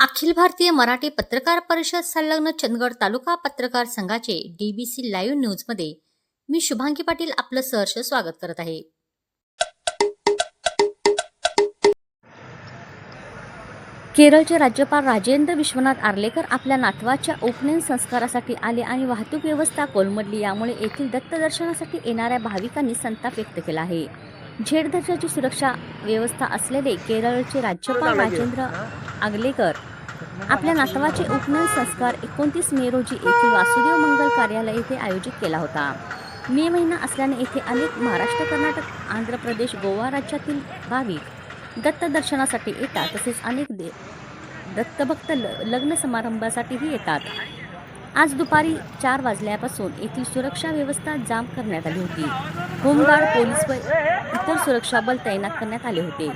अखिल भारतीय मराठी पत्रकार परिषद संलग्न चंदगड तालुका पत्रकार संघाचे डीबीसी लाईव्ह न्यूजमध्ये मी शुभांगी पाटील आपलं सहर्ष स्वागत करत आहे. केरळचे राज्यपाल राजेंद्र विश्वनाथ आर्लेकर आपल्या नातवाच्या उपनयन संस्कारासाठी आले आणि वाहतूक व्यवस्था कोलमडली यामुळे येथील दत्तदर्शनासाठी येणाऱ्या भाविकांनी संताप व्यक्त केला आहे. झेड दर्जाची सुरक्षा व्यवस्था असलेले केरळचे राज्यपाल राजेंद्र आगलेकर आपल्या नातवाचे उपनयन संस्कार एकोणतीस मे रोजी येथील वासुदेव मंगल कार्यालय येथे आयोजित केला होता. मे महिना असल्याने येथे अनेक महाराष्ट्र कर्नाटक आंध्र प्रदेश गोवा राज्यातील भाविक दत्त दर्शनासाठी येतात. तसेच अनेक दे दत्तभक्त ल लग्न समारंभासाठीही येतात. आज दुपारी चार वाजल्यापासून येथील सुरक्षा व्यवस्था जाम करण्यात आली होती. होमगार्ड पोलीस व इतर सुरक्षा बल तैनात करण्यात आले होते.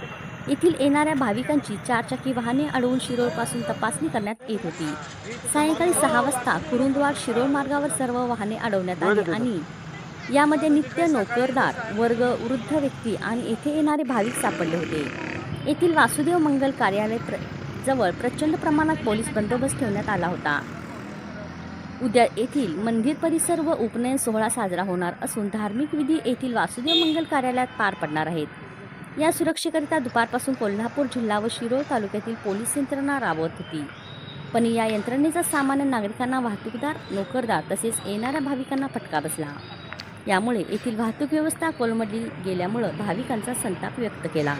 येथील येणाऱ्या भाविकांची चारचाकी वाहने अडवून शिरोळपासून तपासणी करण्यात येत होती. सायंकाळी सहा वाजता कुरुंदवाड शिरोळ मार्गावर सर्व वाहने अडवण्यात आली आणि यामध्ये नित्य नोकरदार वर्ग वृद्ध व्यक्ती आणि येथे येणारे भाविक सापडले होते. येथील वासुदेव मंगल कार्यालय प्र जवळ प्रचंड प्रमाणात पोलीस बंदोबस्त ठेवण्यात आला होता. उद्या येथील मंदिर परिसर व उपनयन सोहळा साजरा होणार असून धार्मिक विधी येथील वासुदेव मंगल कार्यालयात पार पडणार आहेत. या सुरक्षेकरिता दुपारपासून कोल्हापूर जिल्हा व शिरोळ तालुक्यातील पोलीस यंत्रणा राबवत होती. पण या यंत्रणेचा सामान्य नागरिकांना वाहतूकदार नोकरदार तसेच येणाऱ्या भाविकांना फटका बसला. यामुळे येथील वाहतूक व्यवस्था कोलमडली गेल्यामुळं भाविकांचा संताप व्यक्त केला.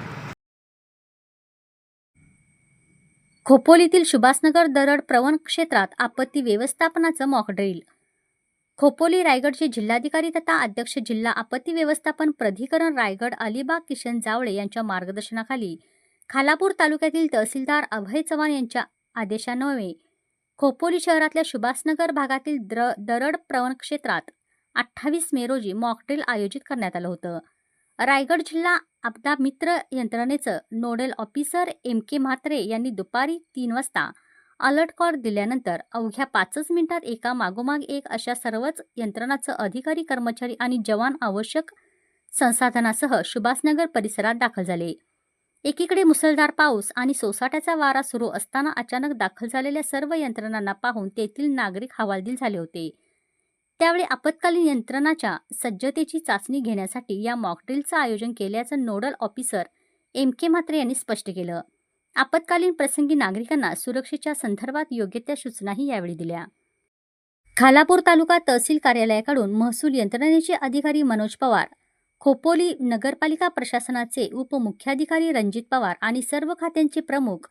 खोपोलीतील सुभाषनगर दरड प्रवण क्षेत्रात आपत्ती व्यवस्थापनाचं मॉकड्रिल खोपोली रायगडचे जिल्हाधिकारी तथा अध्यक्ष जिल्हा आपत्ती व्यवस्थापन प्राधिकरण रायगड अलिबाग किशन जावळे यांच्या मार्गदर्शनाखाली खालापूर तालुक्यातील तहसीलदार अभय चव्हाण यांच्या आदेशान्वये खोपोली शहरातल्या सुभाषनगर भागातील द्र दरड प्रवण क्षेत्रात अठ्ठावीस मे रोजी मॉकड्रिल आयोजित करण्यात आलं होतं. रायगड जिल्हा आपदा मित्र यंत्रणेचं nodal officer M K Mhatre यांनी दुपारी तीन वाजता अलर्ट कॉल दिल्यानंतर अवघ्या पाचच मिनिटात एका मागोमाग एक अशा सर्वच यंत्रणाचं अधिकारी कर्मचारी आणि जवान आवश्यक संसाधनासह सुभाषनगर परिसरात दाखल झाले. एकीकडे मुसळधार पाऊस आणि सोसाट्याचा वारा सुरू असताना अचानक दाखल झालेल्या सर्व यंत्रणांना पाहून तेथील नागरिक हवालदिल झाले होते. त्यावेळी आपत्कालीन यंत्रणाच्या सज्जतेची चाचणी घेण्यासाठी या मॉकड्रिलचं आयोजन केल्याचं nodal officer M K Mhatre यांनी स्पष्ट केलं. आपत्कालीन प्रसंगी नागरिकांना सुरक्षेच्या संदर्भात योग्य त्या सूचनाही यावेळी दिल्या. खालापूर तालुका तहसील कार्यालयाकडून महसूल यंत्रणेचे अधिकारी मनोज पवार खोपोली नगरपालिका प्रशासनाचे उपमुख्याधिकारी रणजित पवार आणि सर्व खात्यांचे प्रमुख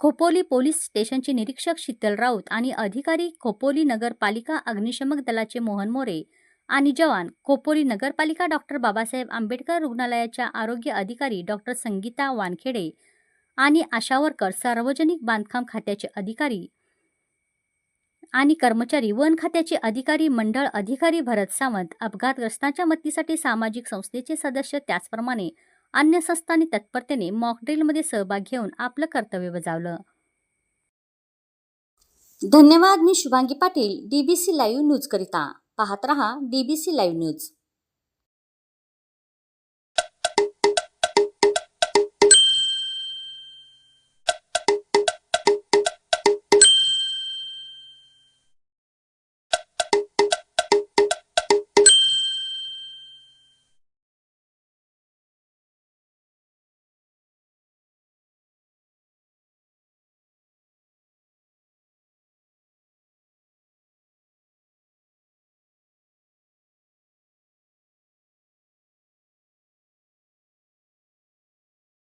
खोपोली पोलीस स्टेशनचे निरीक्षक शीतल राऊत आणि अधिकारी खोपोली नगरपालिका अग्निशमक दलाचे मोहन मोरे आणि जवान खोपोली नगरपालिका डॉक्टर बाबासाहेब आंबेडकर रुग्णालयाच्या आरोग्य अधिकारी डॉक्टर संगीता वानखेडे आणि आशावरकर सार्वजनिक बांधकाम खात्याचे अधिकारी आणि कर्मचारी वन खात्याचे अधिकारी मंडळ अधिकारी भरत सावंत अपघातग्रस्तांच्या मदतीसाठी सामाजिक संस्थेचे सदस्य त्याचप्रमाणे अन्य संस्थांनी तत्परतेने मॉकड्रिलमध्ये सहभाग घेऊन आपलं कर्तव्य बजावलं. धन्यवाद मी Shubhangi Patil DBC live news करिता. पाहत रहा डीबीसी लाईव्ह न्यूज